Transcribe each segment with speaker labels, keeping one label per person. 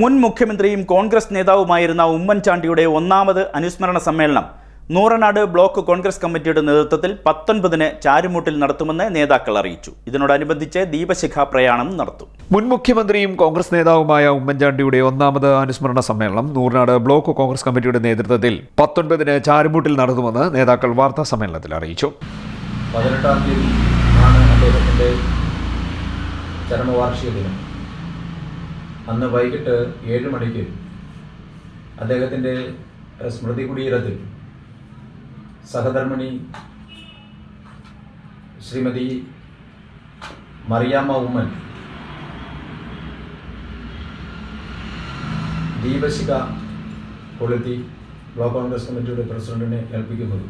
Speaker 1: മുൻ മുഖ്യമന്ത്രിയും കോൺഗ്രസ് നേതാവുമായിരുന്ന ഉമ്മൻചാണ്ടിയുടെ ഒന്നാമത് അനുസ്മരണ സമ്മേളനം. നൂറനാട് ബ്ലോക്ക് കോൺഗ്രസ് കമ്മിറ്റിയുടെ നേതൃത്വത്തിൽ പത്തൊൻപതിന് ചാരുമൂട്ടിൽ നടത്തുമെന്ന് നേതാക്കൾ അറിയിച്ചു. ഇതിനോടനുബന്ധിച്ച് ദീപശിഖ പ്രയാണം നടത്തും.
Speaker 2: മുൻ മുഖ്യമന്ത്രിയും കോൺഗ്രസ് നേതാവുമായ ഉമ്മൻചാണ്ടിയുടെ ഒന്നാമത് അനുസ്മരണ സമ്മേളനം നൂറനാട് ബ്ലോക്ക് കോൺഗ്രസ് കമ്മിറ്റിയുടെ നേതൃത്വത്തിൽ പത്തൊൻപതിന് ചാരുമൂട്ടിൽ നടത്തുമെന്ന് നേതാക്കൾ വാർത്താ സമ്മേളനത്തിൽ അറിയിച്ചു.
Speaker 3: പതിനെട്ടാം തീയതി ആണ് അദ്ദേഹത്തിന്റെ ചരമവാർഷിക ദിനം. അന്ന് വൈകിട്ട് ഏഴ് മണിക്ക് അദ്ദേഹത്തിന്റെ സ്മൃതി കുടീരത്തിൽ സഹധർമ്മിണി ശ്രീമതി മറിയാമ്മ ഉമ്മൻ ദീപശിക കൊളുത്തി ബ്ലോക്ക് കോൺഗ്രസ് കമ്മിറ്റിയുടെ പ്രസിഡന്റിനെ ഏൽപ്പിക്കുന്നത്.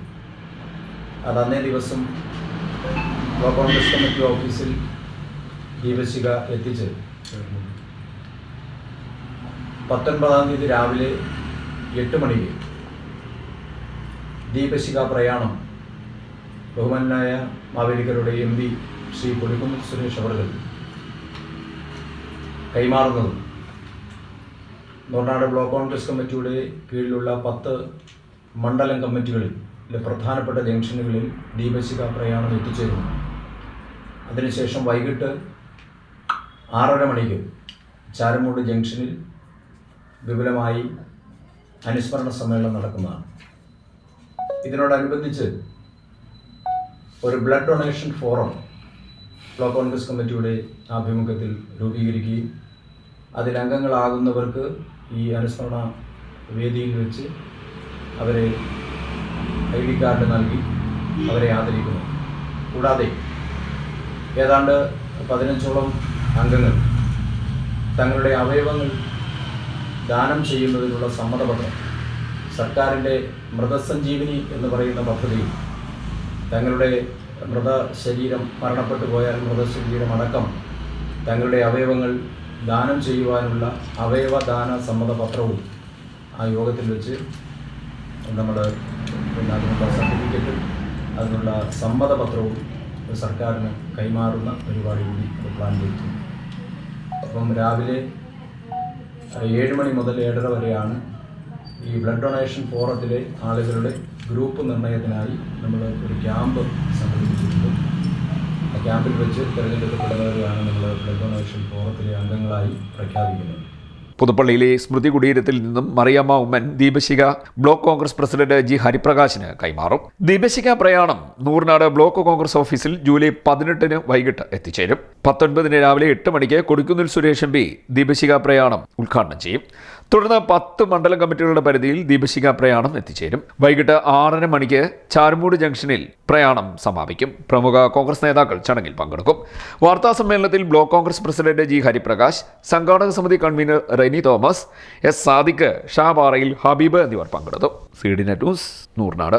Speaker 3: അത് അന്നേ ദിവസം ബ്ലോക്ക് കോൺഗ്രസ് കമ്മിറ്റി ഓഫീസിൽ ദീപശിക എത്തിച്ച്. പത്തൊൻപതാം തീയതി രാവിലെ എട്ട് മണിക്ക് ദീപശിഖ പ്രയാണം ബഹുമാനായ മാവേലിക്കരുടെ എം പി ശ്രീ കൊടിക്കുന്നിൽ സുരേഷ് അവർ കൈമാറുന്നത്. നൂർനാട് ബ്ലോക്ക് കോൺഗ്രസ് കമ്മിറ്റിയുടെ കീഴിലുള്ള പത്ത് മണ്ഡലം കമ്മിറ്റികളിൽ പ്രധാനപ്പെട്ട ജംഗ്ഷനുകളിൽ ദീപശിഖ പ്രയാണം എത്തിച്ചേരുന്നു. അതിനുശേഷം വൈകിട്ട് ആറര മണിക്ക് ചാരമൂട് ജംഗ്ഷനിൽ വിപുലമായി അനുസ്മരണ സമ്മേളനം നടക്കുന്നതാണ്. ഇതിനോടനുബന്ധിച്ച് ഒരു blood donation forum block Congress കമ്മിറ്റിയുടെ ആഭിമുഖ്യത്തിൽ രൂപീകരിക്കുകയും അതിലംഗങ്ങളാകുന്നവർക്ക് ഈ അനുസ്മരണ വേദിയിൽ വെച്ച് അവരെ ഐ ഡി കാർഡ് നൽകി അവരെ ആദരിക്കുന്നു. കൂടാതെ ഏതാണ്ട് പതിനഞ്ചോളം അംഗങ്ങൾ തങ്ങളുടെ അവയവങ്ങൾ ദാനം ചെയ്യുന്നതിനുള്ള സമ്മതപത്രം. സർക്കാരിന്റെ മൃതസഞ്ജീവിനി എന്ന് പറയുന്ന പദ്ധതി തങ്ങളുടെ മൃതശരീരം മരണപ്പെട്ടു പോയാൽ മൃതശരീരം അടക്കം തങ്ങളുടെ അവയവങ്ങൾ ദാനം ചെയ്യുവാനുള്ള അവയവദാന സമ്മതപത്രവും ആ യോഗത്തിൽ വെച്ച് നമ്മൾ പിന്നെ അതിനുള്ള സർട്ടിഫിക്കറ്റും അതിനുള്ള സമ്മതപത്രവും സർക്കാരിന് കൈമാറുന്ന പരിപാടി കൂടി പ്ലാൻ ചെയ്തിട്ടുണ്ട് അപ്പം രാവിലെ ഏഴ് മണി മുതൽ ഏഴര വരെയാണ് ഈ ബ്ലഡ് ഡൊണേഷൻ ഫോറത്തിലെ ആളുകളുടെ ഗ്രൂപ്പ് നിർണയത്തിനായി നമ്മൾ ഒരു ക്യാമ്പ് സംഘടിപ്പിച്ചിട്ടുണ്ട്. ആ ക്യാമ്പിൽ വെച്ച് തിരഞ്ഞെടുക്കപ്പെടുന്നവരെയാണ് നമ്മൾ ബ്ലഡ് ഡൊണേഷൻ ഫോറത്തിലെ അംഗങ്ങളായി പ്രഖ്യാപിക്കുന്നത്.
Speaker 2: പുതുപ്പള്ളിയിലെ സ്മൃതി കുടീരത്തിൽ നിന്നും മറിയമ്മ ഉമ്മൻ ദീപശിക ബ്ലോക്ക് കോൺഗ്രസ് പ്രസിഡന്റ് ജി ഹരിപ്രകാശിന് കൈമാറും. ദീപശിക പ്രയാണം നൂറിനാട് ബ്ലോക്ക് കോൺഗ്രസ് ഓഫീസിൽ ജൂലൈ പതിനെട്ടിന് വൈകിട്ട് എത്തിച്ചേരും. പത്തൊൻപതിന് രാവിലെ എട്ട് മണിക്ക് കൊടിക്കുന്നിൽ സുരേഷ് എം പി ദീപശിക പ്രയാണം ഉദ്ഘാടനം ചെയ്യും. തുടർന്ന് പത്ത് മണ്ഡലം കമ്മിറ്റികളുടെ പരിധിയിൽ ദീപശിക പ്രയാണം എത്തിച്ചേരും. വൈകിട്ട് ആറര മണിക്ക് ചാരുമൂട് ജംഗ്ഷനിൽ പ്രയാണം സമാപിക്കും. പ്രമുഖ കോൺഗ്രസ് നേതാക്കൾ ചടങ്ങിൽ പങ്കെടുക്കും. വാർത്താ സമ്മേളനത്തിൽ block Congress president G Hariprakash സംഘാടക സമിതി കൺവീനർ റെനി തോമസ് എസ് സാദിഖ് ഷാബാറയിൽ ഹബീബ് എന്നിവർ പങ്കെടുത്തു. C D net news Nooranad.